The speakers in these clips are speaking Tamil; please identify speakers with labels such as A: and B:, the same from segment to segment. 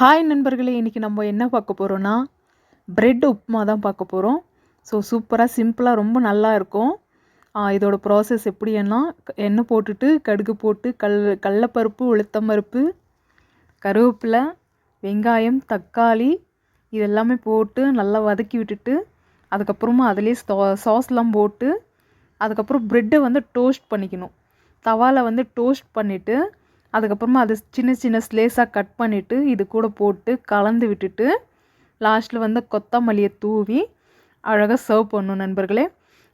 A: ஹாய் நண்பர்களே. இன்றைக்கி நம்ம என்ன பார்க்க போகிறோன்னா ப்ரெட் உப்புமா தான் பார்க்க போகிறோம் ஸோ சூப்பராக சிம்பிளாக ரொம்ப நல்லா இருக்கும். இதோட ப்ராசஸ் எப்படின்னா எண்ணெய் போட்டுட்டு கடுகு போட்டு கல் கடலப்பருப்பு உளுத்தம்பருப்பு கருவேப்பிலை வெங்காயம் தக்காளி இது எல்லாமே போட்டு நல்லா வதக்கி விட்டுட்டு அதுக்கப்புறமா அதிலே சாஸ்லாம் போட்டு அதுக்கப்புறம் ப்ரெட்டை வந்து டோஸ்ட் பண்ணிக்கணும். தவாவில் வந்து டோஸ்ட் பண்ணிவிட்டு அதுக்கப்புறமா அது சின்ன சின்ன ஸ்லேஸாக கட் பண்ணிவிட்டு இது கூட போட்டு கலந்து விட்டுட்டு லாஸ்ட்டில் வந்து கொத்தமல்லியை தூவி அழகாக சர்வ் பண்ணும் நண்பர்களே.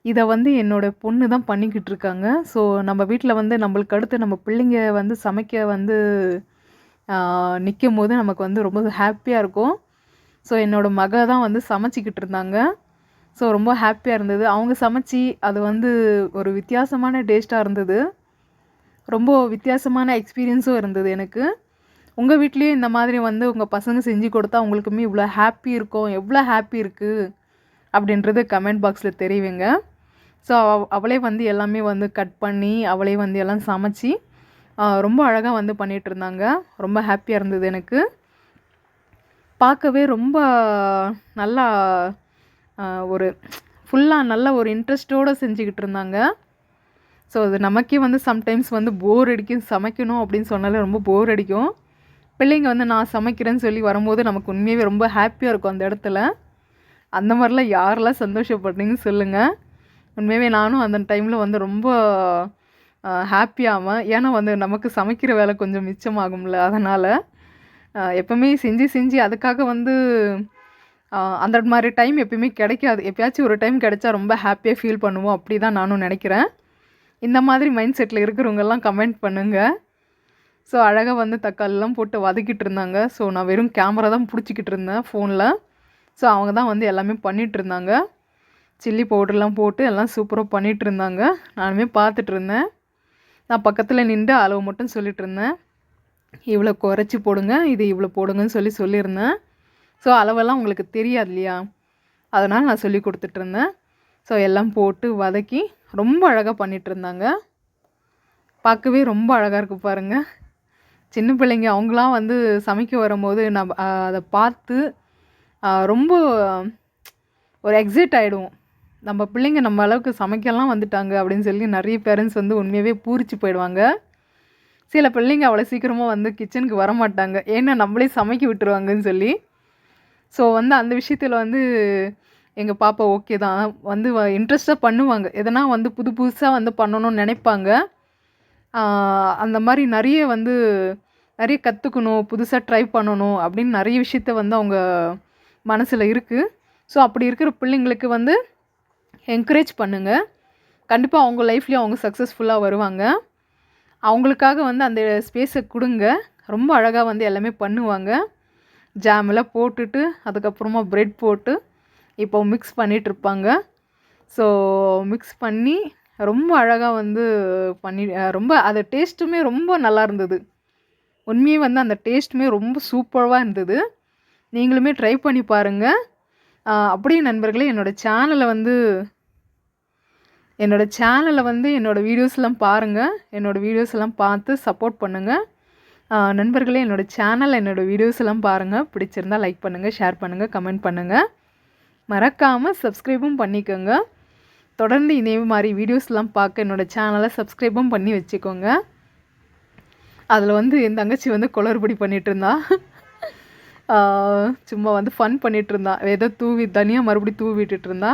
A: இதை வந்து என்னோடய பொண்ணு தான் பண்ணிக்கிட்டு இருக்காங்க. ஸோ நம்ம வீட்டில் வந்து நம்மளுக்கு அடுத்து நம்ம பிள்ளைங்க வந்து சமைக்க வந்து நிற்கும் போது நமக்கு வந்து ரொம்ப ஹாப்பியாக இருக்கும். ஸோ என்னோடய மக தான் வந்து சமைச்சிக்கிட்டு இருந்தாங்க. ஸோ ரொம்ப ஹாப்பியாக இருந்தது. அவங்க சமைச்சி அது வந்து ஒரு வித்தியாசமான டேஸ்ட்டாக இருந்தது. ரொம்ப வித்தியாசமான எக்ஸ்பீரியன்ஸும் இருந்தது எனக்கு. உங்கள் வீட்லேயும் இந்த மாதிரி வந்து உங்கள் பசங்க செஞ்சு கொடுத்தா உங்களுக்குமே இவ்வளோ ஹாப்பி இருக்கும் எவ்வளோ ஹாப்பி இருக்குது அப்படின்றது கமெண்ட் பாக்ஸில் தெரிவிங்க ஸோ அவளே வந்து எல்லாமே வந்து கட் பண்ணி அவளே வந்து எல்லாம் சமைச்சி ரொம்ப அழகாக வந்து பண்ணிகிட்டு இருந்தாங்க. ரொம்ப ஹாப்பியாக இருந்தது எனக்கு. பார்க்கவே ரொம்ப நல்லா ஒரு ஃபுல்லாக நல்ல ஒரு இன்ட்ரெஸ்ட்டோடு செஞ்சுக்கிட்டு இருந்தாங்க. ஸோ அது நமக்கே வந்து சம்டைம்ஸ் வந்து போர் அடிக்கும் சமைக்கணும் அப்படின்னு சொன்னாலே ரொம்ப போர் அடிக்கும். பிள்ளைங்க வந்து நான் சமைக்கிறேன்னு சொல்லி வரும்போது நமக்கு உண்மையாகவே ரொம்ப ஹாப்பியாக இருக்கும் அந்த இடத்துல. அந்த மாதிரிலாம் யாரெல்லாம் சந்தோஷப்படுறீங்கன்னு சொல்லுங்கள் உண்மையாகவே நானும் அந்த டைமில் வந்து ரொம்ப ஹாப்பியாமல் ஏன்னா வந்து நமக்கு சமைக்கிற வேலை கொஞ்சம் மிச்சமாகும்ல அதனால். எப்பவுமே செஞ்சு செஞ்சு அதுக்காக வந்து அந்த மாதிரி டைம் எப்பயுமே கிடைக்காது. எப்பயாச்சும் ஒரு டைம் கிடைச்சா ரொம்ப ஹாப்பியாக ஃபீல் பண்ணுவோம். அப்படி தான் நானும் நினைக்கிறேன். இந்த மாதிரி மைண்ட் செட்டில் இருக்கிறவங்கெல்லாம் கமெண்ட் பண்ணுங்கள் ஸோ அழகாக வந்து தக்காளிலாம் போட்டு வதக்கிட்டு இருந்தாங்க ஸோ நான் வெறும் கேமரா தான் பிடிச்சிக்கிட்டு இருந்தேன் ஃபோனில் ஸோ அவங்க தான் வந்து எல்லாமே பண்ணிகிட்டு இருந்தாங்க. சில்லி பவுடர்லாம் போட்டு எல்லாம் சூப்பராக பண்ணிகிட்டு இருந்தாங்க. நானுமே பார்த்துட்டு இருந்தேன். நான் பக்கத்தில் நின்று அளவு மட்டும் சொல்லிட்டு இருந்தேன். இவ்வளோ குறைச்சி போடுங்க இது இவ்வளோ போடுங்கன்னு சொல்லி சொல்லியிருந்தேன். ஸோ அளவெல்லாம் உங்களுக்கு தெரியாது இல்லையா? அதனால் நான் சொல்லி கொடுத்துட்ருந்தேன் ஸோ எல்லாம் போட்டு வதக்கி ரொம்ப அழகாக பண்ணிகிட்ருந்தாங்க இருந்தாங்க பார்க்கவே ரொம்ப அழகாக இருக்கு பாருங்க. சின்ன பிள்ளைங்க அவங்களாம் வந்து சமைக்க வரும்போது நம்ம அதை பார்த்து ரொம்ப ஒரு எக்ஸைட் ஆகிடுவோம் நம்ம பிள்ளைங்க நம்ம அளவுக்கு சமைக்கலாம் வந்துட்டாங்க அப்படின்னு சொல்லி நிறைய பேரண்ட்ஸ் வந்து உண்மையாகவே பூரிச்சு போயிடுவாங்க. சில பிள்ளைங்க அவ்வளோ சீக்கிரமாக வந்து கிச்சனுக்கு வர மாட்டாங்க ஏன்னா நம்மளே சமைக்க விட்டுருவாங்கன்னு சொல்லி. ஸோ வந்து அந்த விஷயத்தில் வந்து எங்கள் பாப்பா ஓகே தான். வந்து இன்ட்ரெஸ்ட்டாக பண்ணுவாங்க. எதனா வந்து புது புதுசாக வந்து பண்ணணும்னு நினைப்பாங்க. அந்த மாதிரி நிறைய வந்து நிறைய கற்றுக்கணும் புதுசாக ட்ரை பண்ணணும் அப்படின்னு நிறைய விஷயத்த வந்து அவங்க மனசில் இருக்குது ஸோ அப்படி இருக்கிற பிள்ளைங்களுக்கு வந்து என்கரேஜ் பண்ணுங்கள் கண்டிப்பாக அவங்க லைஃப்லேயும் அவங்க சக்ஸஸ்ஃபுல்லாக வருவாங்க. அவங்களுக்காக வந்து அந்த ஸ்பேஸை கொடுங்க. ரொம்ப அழகாக வந்து எல்லாமே பண்ணுவாங்க. ஜாமெல்லாம் போட்டுட்டு அதுக்கப்புறமா ப்ரெட் போட்டு இப்போ மிக்ஸ் பண்ணிகிட்ருப்பாங்க ஸோ மிக்ஸ் பண்ணி ரொம்ப அழகாக வந்து பண்ணி ரொம்ப அது டேஸ்ட்டுமே ரொம்ப நல்லா இருந்தது. உண்மையே வந்து அந்த டேஸ்ட்டுமே ரொம்ப சூப்பராக இருந்தது. நீங்களுமே ட்ரை பண்ணி பாருங்கள் அப்படியே நண்பர்களே என்னோடய சேனலை வந்து என்னோடய சேனலில் வந்து என்னோடய வீடியோஸ்லாம் பாருங்கள் என்னோடய வீடியோஸ் எல்லாம் பார்த்து சப்போர்ட் பண்ணுங்கள் நண்பர்களே என்னோடய சேனல் என்னோடய வீடியோஸ் எல்லாம் பாருங்கள் பிடிச்சிருந்தா லைக் பண்ணுங்கள் ஷேர் பண்ணுங்கள் கமெண்ட் பண்ணுங்கள் மறக்காமல் சப்ஸ்கிரைபும் பண்ணிக்கோங்க. தொடர்ந்து இதே மாதிரி வீடியோஸ்லாம் பார்க்க என்னோடய சேனலை சப்ஸ்கிரைபும் பண்ணி வச்சுக்கோங்க. அதில் வந்து என் தங்கச்சி வந்து குளறுபடி பண்ணிகிட்டு இருந்தா சும்மா வந்து ஃபன் பண்ணிகிட்டு இருந்தா ஏதோ தூவி தனியாக மறுபடியும் தூவி விட்டுட்டு இருந்தா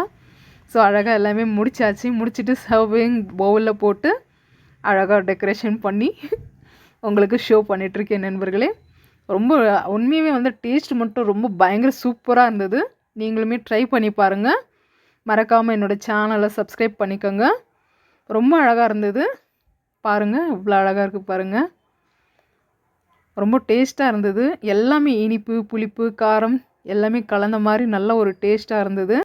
A: ஸோ அழகாக எல்லாமே முடிச்சாச்சு. முடிச்சுட்டு சர்விங் பவுலில் போட்டு அழகாக டெக்கரேஷன் பண்ணி உங்களுக்கு ஷோ பண்ணிகிட்ருக்கேன் நண்பர்களே. ரொம்ப உண்மையுமே வந்து டேஸ்ட் மட்டும் ரொம்ப பயங்கர சூப்பராக இருந்தது. நீங்களுமே ட்ரை பண்ணி பாருங்கள் மறக்காமல் என்னோடய சேனலை சப்ஸ்கிரைப் பண்ணிக்கோங்க. ரொம்ப அழகாக இருந்தது. பாருங்கள் இவ்வளோ அழகாக இருக்குது பாருங்கள் ரொம்ப டேஸ்ட்டாக இருந்தது. எல்லாமே இனிப்பு புளிப்பு காரம் எல்லாமே கலந்த மாதிரி நல்ல ஒரு டேஸ்ட்டாக இருந்தது.